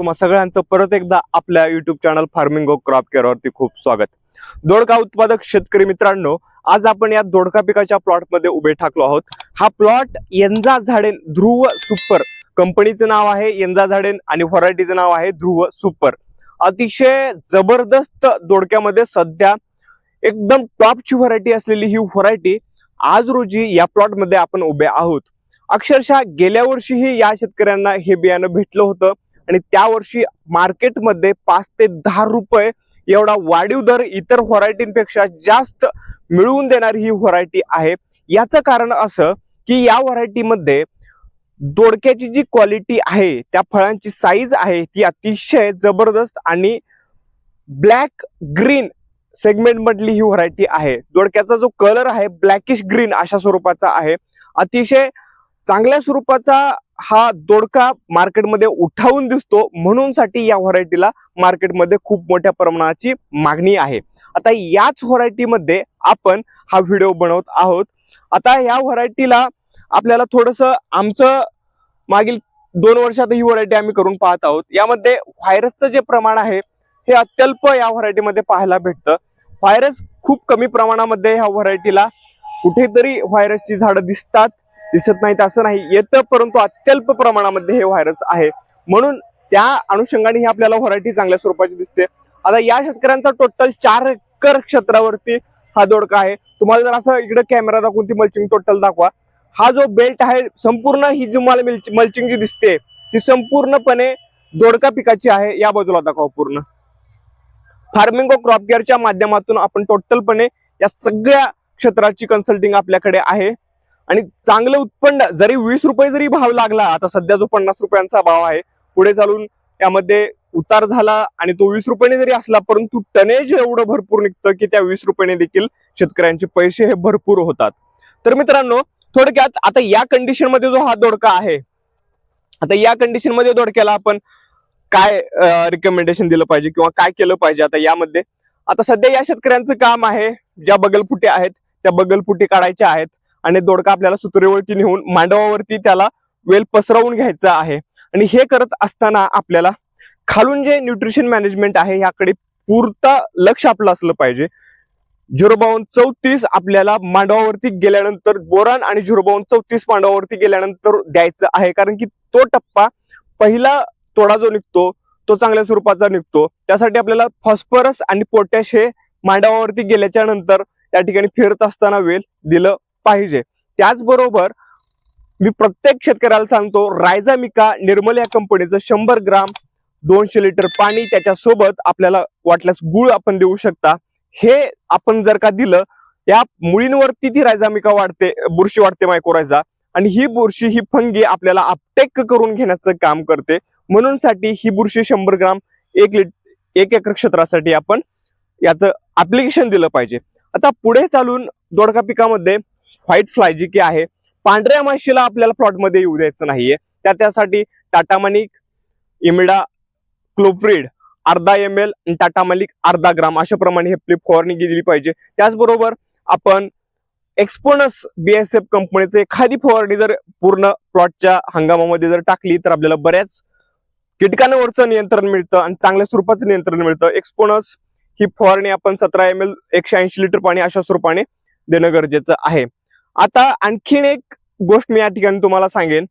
तुम्हा सगळ्यांचं परत एकदा आपल्या YouTube channel farming of crop केअरवरती खूप स्वागत. दोडका उत्पादक शेतकरी मित्रांनो आज आपण या दोडका पिकाच्या प्लॉटमध्ये उभे ठाकलो आहोत. हा प्लॉट यंजा झाडेन ध्रुव सुपर कंपनीचं नाव आहे यंजा झाडेन आणि व्हरायटीचं नाव आहे ध्रुव सुपर. अतिशय जबरदस्त दोडक्यामध्ये सध्या एकदम टॉपची व्हरायटी असलेली ही व्हरायटी आज रोजी या प्लॉटमध्ये आपण उभे आहोत. अक्षरशः गेल्या वर्षीही या शेतकऱ्यांना हे बियाणं भेटलं होतं. आणि त्या वर्षी मार्केटमध्ये पाच ते दहा रुपये एवढा वाढीव दर इतर व्हरायटींपेक्षा जास्त मिळवून देणारी ही व्हरायटी आहे. याचं कारण असं की या व्हरायटीमध्ये दोडक्याची जी क्वालिटी आहे त्या फळांची साईज आहे ती अतिशय जबरदस्त आणि ब्लॅक ग्रीन सेगमेंट मधली ही व्हरायटी आहे. दोडक्याचा जो कलर आहे ब्लॅकिश ग्रीन अशा स्वरूपाचा आहे. अतिशय चांगल्या स्वरूपाचा हा दोडका मार्केटमध्ये उठावून दिसतो. म्हणून साठी या व्हरायटीला मार्केटमध्ये खूप मोठ्या प्रमाणाची मागणी आहे. आता याच व्हरायटीमध्ये आपण हा व्हिडिओ बनवत आहोत. आता या व्हरायटीला आपल्याला थोडंसं आमचं मागील दोन वर्षात ही व्हरायटी आम्ही करून पाहत आहोत. यामध्ये व्हायरसचं जे प्रमाण आहे हे अत्यल्प या व्हरायटीमध्ये पाहायला भेटतं. व्हायरस खूप कमी प्रमाणामध्ये ह्या व्हरायटीला कुठेतरी व्हायरसची झाडं दिसतात. दिसत नाहीत असं नाही. येतं परंतु अत्यल्प प्रमाणामध्ये हे व्हायरस आहे. म्हणून त्या अनुषंगाने ही आपल्याला व्हरायटी चांगल्या स्वरूपाची दिसते. आता या शेतकऱ्यांचा टोटल चार एकर क्षेत्रावरती हा दोडका आहे. तुम्हाला जर असं इकडे कॅमेरा दाखवून ती मल्चिंग टोटल दाखवा. हा जो बेल्ट आहे संपूर्ण ही जी मला मल्चिंग जी दिसते ती संपूर्णपणे दोडका पिकाची आहे. या बाजूला दाखवा पूर्ण. फार्मिंग क्रॉप केअरच्या माध्यमातून आपण टोटलपणे या सगळ्या क्षेत्राची कन्सल्टिंग आपल्याकडे आहे. आणि चांगलं उत्पन्न जरी वीस रुपये जरी भाव लागला आता सध्या जो पन्नास रुपयांचा भाव आहे पुढे चालून यामध्ये उतार झाला आणि तो वीस रुपयाने जरी असला परंतु टनेज एवढं भरपूर निघतं की त्या वीस रुपयाने देखील शेतकऱ्यांचे पैसे हे भरपूर होतात. तर मित्रांनो थोडक्यात आता या कंडिशनमध्ये जो हा दोडका आहे आता या कंडिशनमध्ये दोडक्याला आपण काय रिकमेंडेशन दिलं पाहिजे किंवा काय केलं पाहिजे आता यामध्ये? आता सध्या या शेतकऱ्यांचं काम आहे ज्या बगलफुटी आहेत त्या बगलफुटी काढायच्या आहेत. आणि दोडका आपल्याला सुतुरेवरती नेऊन मांडवावरती त्याला वेल पसरवून घ्यायचा आहे. आणि हे करत असताना आपल्याला खालून जे न्यूट्रिशन मॅनेजमेंट आहे याकडे पुरता लक्ष आपलं असलं पाहिजे. झिरो बावन चौतीस आपल्याला मांडवावरती गेल्यानंतर बोरान आणि झिरो बावन चौतीस मांडवावरती गेल्यानंतर द्यायचं आहे. कारण की तो टप्पा पहिला तोडा जो निघतो तो चांगल्या स्वरूपाचा निघतो. त्यासाठी आपल्याला फॉस्फरस आणि पोटॅश हे मांडवावरती गेल्याच्यानंतर त्या ठिकाणी फिरत असताना वेल दिलं पाहिजे. त्याचबरोबर मी प्रत्येक शेतकऱ्याला सांगतो रायझामिका निर्मल या कंपनीचं शंभर ग्राम दोनशे लिटर पाणी त्याच्यासोबत आपल्याला वाटल्यास गुळ आपण देऊ शकता. हे आपण जर का दिलं या मुळींवरती ती रायझामिका वाढते बुरशी वाढते मायकोरायझा आणि ही बुरशी ही फंगी आपल्याला अपटेक करून घेण्याचं काम करते. म्हणून साठी ही बुरशी शंभर ग्राम एक लिट एक एकर क्षेत्रासाठी आपण याचं ऍप्लिकेशन दिलं पाहिजे. आता पुढे चालून दोडका पिकामध्ये व्हाईट फ्लाय जी की आहे पांढऱ्या माशीला आपल्याला प्लॉटमध्ये येऊ द्यायचं नाहीये. त्या त्यासाठी टाटा मनिक इमिडा क्लोफ्रीड अर्धा एम एल टाटा मलिक अर्धा ग्राम अशा प्रमाणे हे फ्लिप फवारणी दिली पाहिजे. त्याचबरोबर आपण एक्सपोनस बीएसएफ कंपनीचं एखादी फवारणी जर पूर्ण प्लॉटच्या हंगामामध्ये जर टाकली तर आपल्याला बऱ्याच कीटकांवरचं नियंत्रण मिळतं आणि चांगल्या स्वरूपाचं नियंत्रण मिळतं. एक्सपोनस ही फवारणी आपण सतरा एम एल एकशे ऐंशी लिटर पाणी अशा स्वरूपाने देणं गरजेचं आहे. आता आणखीन एक गोष्ट मी या ठिकाणी तुम्हाला सांगेन.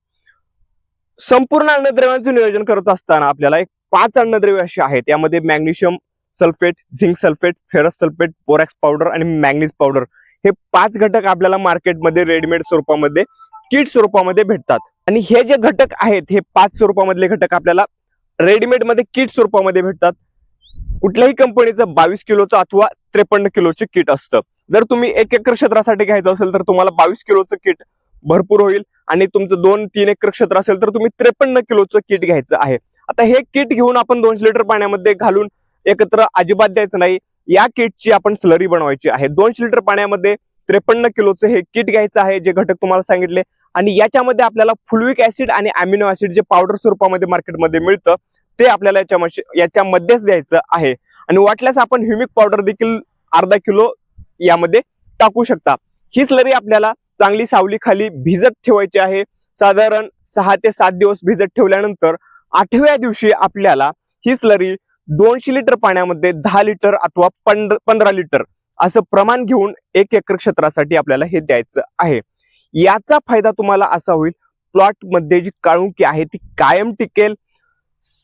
संपूर्ण अन्नद्रव्यांचं नियोजन करत असताना आपल्याला एक पाच अन्नद्रव्य अशी आहेत. यामध्ये magnesium sulphate zinc sulphate ferrous sulphate borax powder आणि मॅग्नीज पावडर हे पाच घटक आपल्याला मार्केटमध्ये रेडीमेड स्वरूपामध्ये किट स्वरूपामध्ये भेटतात. आणि हे जे घटक आहेत हे पाच स्वरूपामधले घटक आपल्याला रेडीमेडमध्ये किट स्वरूपामध्ये भेटतात. कुठल्याही कंपनीचं बावीस किलोचं अथवा त्रेपन्न किलोचे किट असतं. जर तुम्ही एक एकर क्षेत्रासाठी घ्यायचं असेल तर तुम्हाला बावीस किलोचं किट भरपूर होईल आणि तुमचं दोन तीन एकर क्षेत्र असेल तर तुम्ही त्रेपन्न किलोचं किट घ्यायचं आहे. आता हे किट घेऊन आपण दोनशे लिटर पाण्यामध्ये घालून एकत्र अजिबात द्यायचं नाही. या किटची आपण स्लरी बनवायची आहे. दोनशे लिटर पाण्यामध्ये त्रेपन्न किलोचं हे किट घ्यायचं आहे जे घटक तुम्हाला सांगितले. आणि याच्यामध्ये आपल्याला फुलविक ऍसिड आणि अमिनो ऍसिड जे पावडर स्वरूपामध्ये मार्केटमध्ये मिळतं ते आपल्याला याच्या याच्यामध्येच द्यायचं आहे. आणि वाटल्यास आपण ह्युमिक पावडर देखील अर्धा किलो यामध्ये टाकू शकता. ही स्लरी आपल्याला चांगली सावली खाली भिजत ठेवायची आहे. साधारण सहा ते सात दिवस भिजत ठेवल्यानंतर आठव्या दिवशी आपल्याला ही स्लरी दोनशे लिटर पाण्यामध्ये दहा लिटर अथवा पंधरा लिटर असं प्रमाण घेऊन एक एकर क्षेत्रासाठी आपल्याला हे द्यायचं आहे. याचा फायदा तुम्हाला असा होईल प्लॉटमध्ये जी काळुंकी आहे ती कायम टिकेल.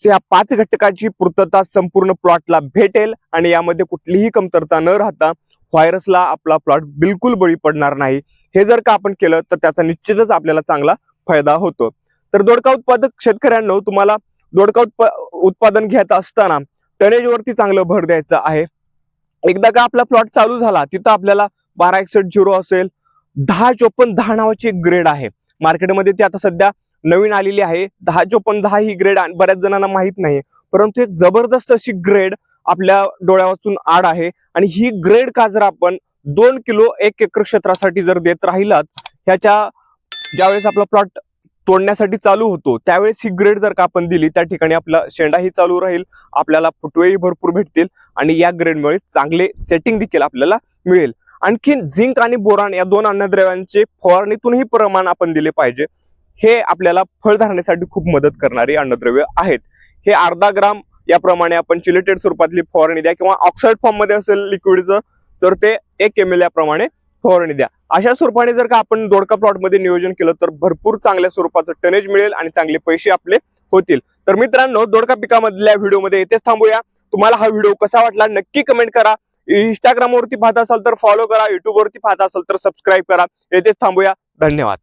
या पाच घटकाची पूर्तता संपूर्ण प्लॉटला भेटेल आणि यामध्ये कुठलीही कमतरता न राहता व्हायरसला आपला प्लॉट बिलकुल बळी पडणार नाही. हे जर का आपण केलं तर त्याचा निश्चितच आपल्याला चांगला फायदा होतो. तर दोडका उत्पादक शेतकऱ्यांनो तुम्हाला दोडका उत्पा उत्पादन घेत असताना टनेजवरती चांगलं भर द्यायचं आहे. एकदा का आपला प्लॉट चालू झाला तिथं आपल्याला बारा एकसठ झिरो असेल. दहा चोपन्न दहा नावाची एक ग्रेड आहे. मार्केटमध्ये ती आता सध्या नवीन आलेली आहे. दहा चोपन्न दहा ही ग्रेड बऱ्याच जणांना माहीत नाही. परंतु एक जबरदस्त अशी ग्रेड आपल्या डोळ्यावाचून आड आहे. आणि ही ग्रेड का जर आपण दोन किलो एक एकर क्षेत्रासाठी जर देत राहिलात ह्याच्या ज्यावेळेस आपला प्लॉट तोडण्यासाठी चालू होतो त्यावेळेस ही ग्रेड जर का आपण दिली त्या ठिकाणी आपला शेंडाही चालू राहील आपल्याला फुटवेही भरपूर भेटतील आणि या ग्रेडमुळे चांगले सेटिंग देखील आपल्याला मिळेल. आणखीन झिंक आणि बोरान या दोन अन्नद्रव्यांचे फवारणीतूनही प्रमाण आपण दिले पाहिजे. हे आपल्याला फळ धरण्यासाठी खूप मदत करणारी अन्नद्रव्य आहेत. हे अर्धा ग्राम याप्रमाणे आपण चिलेटेड स्वरूपातली फवारणी द्या किंवा ऑक्साईड फॉर्ममध्ये असेल लिक्विडचं तर ते एक एम एल याप्रमाणे फवारणी द्या. अशा स्वरूपाने जर का आपण दोडका प्लॉटमध्ये नियोजन केलं तर भरपूर चांगल्या स्वरूपाचं टनेज मिळेल आणि चांगले पैसे आपले होतील. तर मित्रांनो दोडका पिकामधल्या व्हिडिओमध्ये येथेच थांबूया. तुम्हाला हा व्हिडिओ कसा वाटला नक्की कमेंट करा. इंस्टाग्राम वरती पाहत असाल तर फॉलो करा युट्यूबवरती पाहत असाल तर सबस्क्राईब करा. येथेच थांबूया. धन्यवाद.